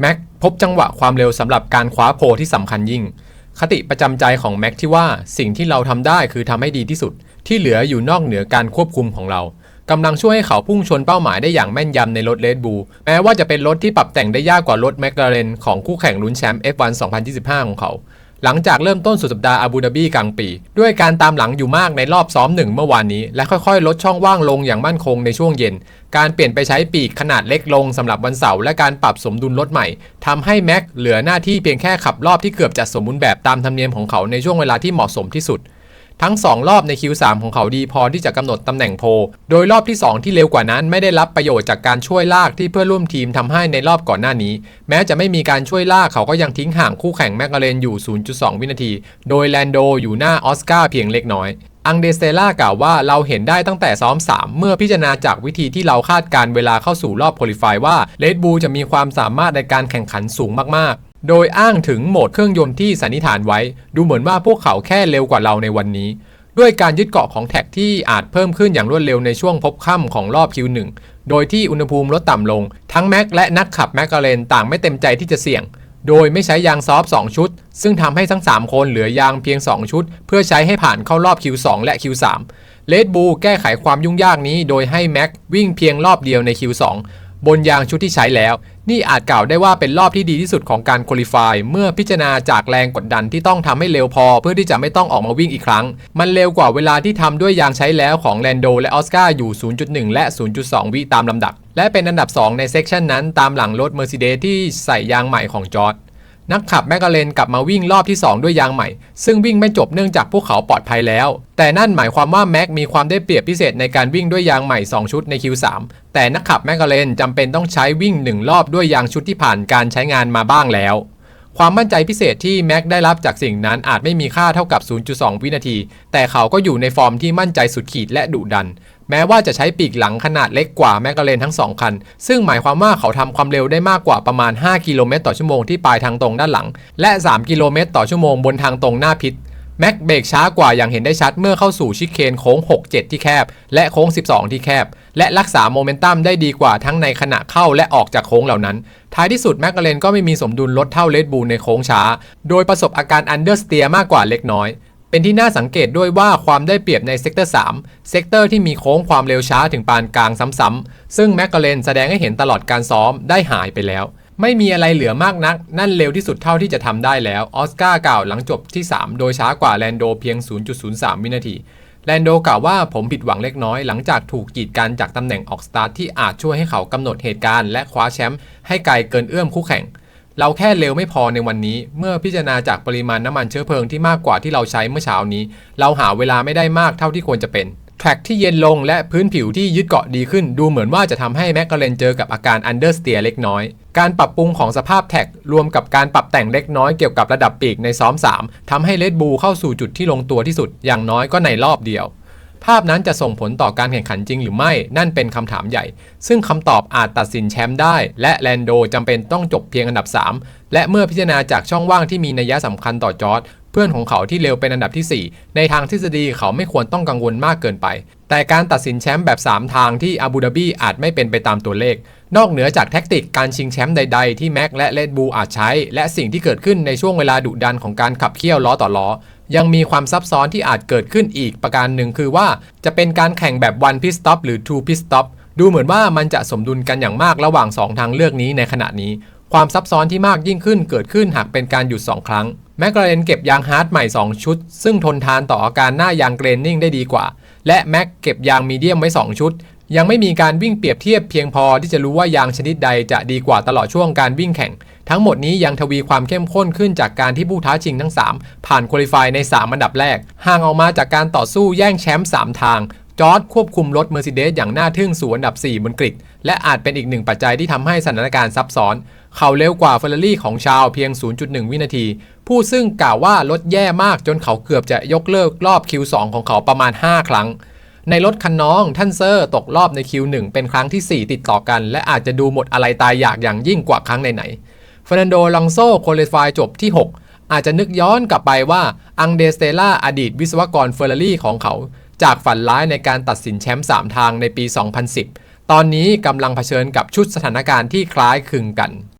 แม็กพบจังหวะความเร็วสำหรับการคว้าโพลที่สำคัญยิ่ง คติประจำใจของแม็กที่ว่าสิ่งที่เราทำได้คือทำให้ดีที่สุด ที่เหลืออยู่นอกเหนือการควบคุมของเรากำลังช่วยให้เขาพุ่งชนเป้าหมายได้อย่างแม่นยำในรถเลดบูแม้ว่าจะเป็นรถที่ปรับแต่งได้ยากกว่ารถแมคลาเรนของคู่แข่งลุ้นแชมป์ F1 2025 ของเขา หลังจากเริ่มต้นสุดสัปดาห์อาบูดาบีกลางปี ด้วยการตามหลังอยู่มากในรอบซ้อมหนึ่งเมื่อวานนี้ และค่อยๆ ลดช่องว่างลงอย่างมั่นคงในช่วงเย็น การเปลี่ยนไปใช้ปีกขนาดเล็กลงสำหรับวันเสาร์และการปรับสมดุลรถใหม่ทำให้แม็กเหลือหน้าที่เพียงแค่ขับรอบที่เกือบจะสมบูรณ์แบบตามธรรมเนียมของเขาในช่วงเวลาที่เหมาะสมที่สุด ทั้ง 2 รอบใน Q3 ของเขาดีพอที่จะกำหนดตำแหน่งโพ โดยรอบที่ 2 ที่เร็วกว่านั้น ไม่ได้รับประโยชน์จากการช่วยลากที่เพื่อนร่วมทีมทำให้ในรอบก่อนหน้านี้ แม้จะไม่มีการช่วยลากเขาก็ยังทิ้งห่างคู่แข่งแมคลาเรนอยู่ 0.2 วินาที โดยแลนโดอยู่หน้าออสการ์เพียงเล็กน้อยอังเดสเตล่ากล่าวว่าเราเห็นได้ตั้งแต่ซ้อม 3 เมื่อพิจารณาจากวิธีที่เราคาดการเวลาเข้าสู่รอบโคลิฟายว่าเลดบูจะมีความสามารถในการแข่งขันสูงมากๆ โดยอ้างถึงโหมดเครื่องยนต์ที่สันนิษฐานไว้ ดูเหมือนว่าพวกเขาแค่เร็วกว่าเราในวันนี้ ด้วยการยึดเกาะของแท็กที่อาจเพิ่มขึ้นอย่างรวดเร็วในช่วงพบค่ำของรอบ Q1 โดยที่อุณหภูมิลดต่ำลง ทั้งแม็กและนักขับแมคลาเรนต่างไม่เต็มใจที่จะเสี่ยง โดยไม่ใช้ยางซอฟ2ชุด ซึ่งทำให้ทั้ง 3 คนเหลือยางเพียง 2 ชุด เพื่อใช้ให้ผ่านเข้ารอบ Q2 และ Q3 เลดบูแก้ไขความยุ่งยากนี้ โดยให้แม็กวิ่งเพียงรอบเดียวใน Q2 บนยางชุดที่ใช้แล้ว นี่อาจกล่าวได้ว่าเป็นรอบที่ดีที่สุดของการคุริฟายเมื่อพิจารณาจากแรงกดดันที่ต้องทำให้เร็วพอ เพื่อที่จะไม่ต้องออกมาวิ่งอีกครั้ง มันเร็วกว่าเวลาที่ทำด้วยยางใช้แล้วของแลนโดและออสการ์อยู่ 0.1 และ 0.2 วิตามลำดับ และเป็นอันดับ 2 ในเซกชันนั้นตามหลังรถเมอร์เซเดสที่ใส่ยางใหม่ของจอร์ด นักขับแมคลาเรนกลับมาวิ่งรอบที่ 2 ด้วยยางใหม่ ซึ่งวิ่งไม่จบเนื่องจากพวกเขาปลอดภัยแล้ว แต่นั่นหมายความว่าแม็กมีความได้เปรียบพิเศษในการวิ่งด้วยยางใหม่ 2 ชุดใน Q3 แต่นักขับแมคลาเรนจำเป็นต้องใช้วิ่ง 1 รอบด้วยยางชุดที่ผ่านการใช้งานมาบ้างแล้ว ความมั่นใจพิเศษที่แม็กได้รับจากสิ่งนั้นอาจไม่มีค่าเท่ากับ 0.2 วินาที แต่เขาก็อยู่ในฟอร์มที่มั่นใจสุดขีดและดุดัน แม้ว่าจะใช้ปีกหลังขนาดเล็กกว่าแมคลาเรนทั้ง 2 คัน ซึ่งหมายความว่าเขาทำความเร็วได้มากกว่าประมาณ 5 กิโลเมตรต่อชั่วโมงที่ปลายทางตรงด้านหลัง และ 3 กิโลเมตรต่อชั่วโมงบนทางตรงหน้าพิษแม็กเบรกช้ากว่าอย่างเห็นได้ชัดเมื่อเข้าสู่ชิคเคนโค้ง 6-7 ที่แคบ และโค้ง 12 ที่แคบ และรักษาโมเมนตัมได้ดีกว่าทั้งในขณะเข้าและออกจากโค้งเหล่านั้น ท้ายที่สุดแมคลาเรนก็ไม่มีสมดุลลดเท่าเลดบูลในโค้งช้า โดยประสบอาการอันเดอร์สเตียมากกว่าเล็กน้อย เป็นที่น่าสังเกตด้วยว่าความได้เปรียบในเซกเตอร์3เซกเตอร์ที่มีโค้งความเร็วช้าถึงปานกลางซ้ำๆซึ่งแมคกาเรนแสดงให้เห็นตลอดการซ้อมได้หายไปแล้ว ไม่มีอะไรเหลือมากนัก นั่นเร็วที่สุดเท่าที่จะทำได้แล้วออสการ์กล่าวหลังจบที่ 3 โดยช้ากว่าแลนโดเพียง 0.03 วินาทีแลนโดกล่าวว่าผมผิดหวังเล็กน้อยหลังจากถูกกีดกันจากตำแหน่งออกสตาร์ทที่อาจช่วยให้เขากำหนดเหตุการณ์และคว้าแชมป์ให้ไกลเกินเอื้อมคู่แข่ง เราแค่เร็วไม่พอในวันนี้ เมื่อพิจารณาจากปริมาณน้ำมันเชื้อเพลิงที่มากกว่าที่เราใช้เมื่อเช้านี้ เราหาเวลาไม่ได้มากเท่าที่ควรจะเป็นแทร็กที่เย็นลงและพื้นผิวที่ยึดเกาะดีขึ้น ดูเหมือนว่าจะทำให้แมคกาเรนเจอกับอาการอันเดอร์สเตียเล็กน้อย การปรับปรุงของสภาพแท็กรวมกับการปรับแต่งเล็กน้อยเกี่ยวกับระดับปีกในซ้อม 3ทำให้เลดบูเข้าสู่จุดที่ลงตัวที่สุดอย่างน้อยก็ในรอบเดียว ภาพนั้นจะส่งผลต่อการแข่งขันจริงหรือไม่ นั่นเป็นคำถามใหญ่ ซึ่งคำตอบอาจตัดสินแชมป์ได้ และแลนโดจำเป็นต้องจบเพียงอันดับ 3 และเมื่อพิจารณาจากช่องว่างที่มีนัยสำคัญต่อจอร์ดเพื่อนของเขาที่เร็วเป็นอันดับที่ 4 ในทางทฤษฎีเขาไม่ควรต้องกังวลมากเกินไป แต่การตัดสินแชมป์แบบ 3 ทางที่อาบูดาบีอาจไม่เป็นไปตามตัวเลข นอกเหนือจากแท็กติกการชิงแชมป์ใด ๆ ที่แม็กและเลดบูอาจใช้ และสิ่งที่เกิดขึ้นในช่วงเวลาดุดันของการขับเคี่ยวล้อต่อล้อ ยังมีความซับซ้อนที่อาจเกิดขึ้นอีกประการหนึ่งคือว่าจะเป็นการแข่งแบบ one pit stop หรือ two pit stop ดูเหมือนว่ามันจะสมดุลกันอย่างมากระหว่าง 2 ทางเลือกนี้ในขณะนี้ ความซับซ้อนที่มากยิ่งขึ้นเกิดขึ้นหากเป็นการหยุด 2 ครั้ง แมคลาเรนเก็บยางฮาร์ดใหม่ 2 ชุด ซึ่งทนทานต่ออาการหน้ายางเกรนนิ่งได้ดีกว่า และแม็กเก็บยางมีเดียมไว้ 2 ชุด ยังไม่มีการวิ่งเปรียบเทียบเพียงพอที่จะรู้ว่ายางชนิดใดจะดีกว่าตลอดช่วงการวิ่งแข่ง ทั้งหมดนี้ยังทวีความเข้มข้นขึ้นจากการที่ผู้ท้าชิงทั้ง 3 ผ่านคุริฟายใน 3 อันดับแรก ห่างออกมาจากการต่อสู้แย่งแชมป์3ทางจอร์ดควบคุมรถ Mercedes อย่างน่าทึ่งสู่อันดับ 4 บนกริดและอาจเป็นอีกหนึ่งปัจจัยที่ทำให้สถานการณ์ซับซ้อน เขาเร็วกว่าเฟอร์รารี่ของชาวเพียง 0.1 วินาที ผู้ซึ่งกล่าวว่ารถแย่มากจนเขาเกือบจะยกเลิกรอบ Q2 ของเขาประมาณ 5 ครั้ง ในรถคันน้องท่านเซอร์ตกรอบใน Q1 เป็นครั้งที่ 4 ติดต่อกัน และอาจจะดูหมดอะไรตายอยากอย่างยิ่งกว่าครั้งไหนๆฟรนันโดลองโซโคเลฟายจบที่ 6 อาจจะนึกย้อนกลับไปว่าอังเดสเตล่าอดีตวิศวกรเฟอร์รารี่ของเขา จากฝันร้ายในการตัดสินแชมป์3ทางในปี 2010 ตอนนี้กำลังเผชิญกับชุดสถานการณ์ที่คล้ายคลึงกัน